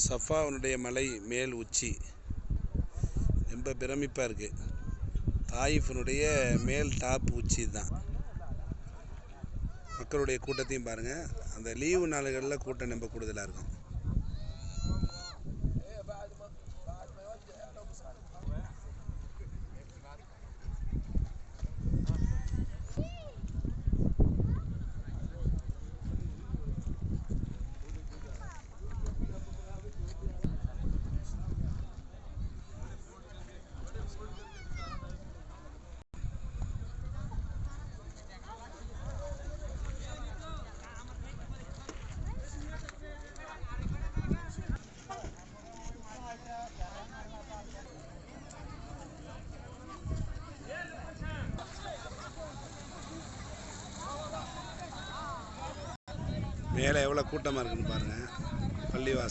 சஃபாவுனுடைய மலை மேல் உச்சி. ரொம்ப பிரமிப்பாக இருக்குது தாயிஃபினுடைய மேல் டாப் உச்சி தான். மக்களுடைய கூட்டத்தையும் பாருங்கள் அந்த லீவு நாளுகளில் கூட்டம் ரொம்ப கூடுதலாக இருக்கும். மேலே எவ்வளோ கூட்டமாக இருக்குன்னு பாருங்கள் பள்ளிவாசல்.